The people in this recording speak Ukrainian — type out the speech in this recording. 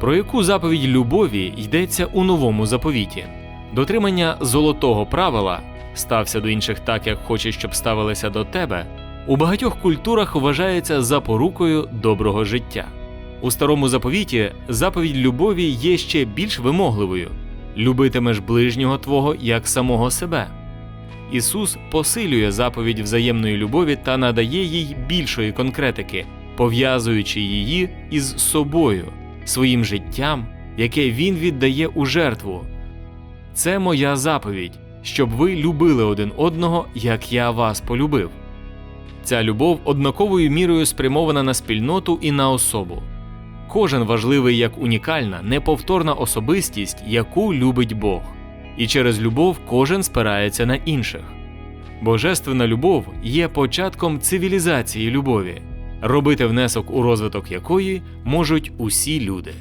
Про яку заповідь любові йдеться у новому заповіті? Дотримання золотого правила стався до інших так, як хочеш, щоб ставилися до тебе. У багатьох культурах вважається запорукою доброго життя. У старому заповіті заповідь любові є ще більш вимогливою любитимеш ближнього твого як самого себе. Ісус посилює заповідь взаємної любові та надає їй більшої конкретики, пов'язуючи її із собою, своїм життям, яке Він віддає у жертву. Це моя заповідь, щоб ви любили один одного, як я вас полюбив. Ця любов однаковою мірою спрямована на спільноту і на особу. Кожен важливий як унікальна, неповторна особистість, яку любить Бог, і через любов кожен спирається на інших. Божественна любов є початком цивілізації любові, робити внесок у розвиток якої можуть усі люди.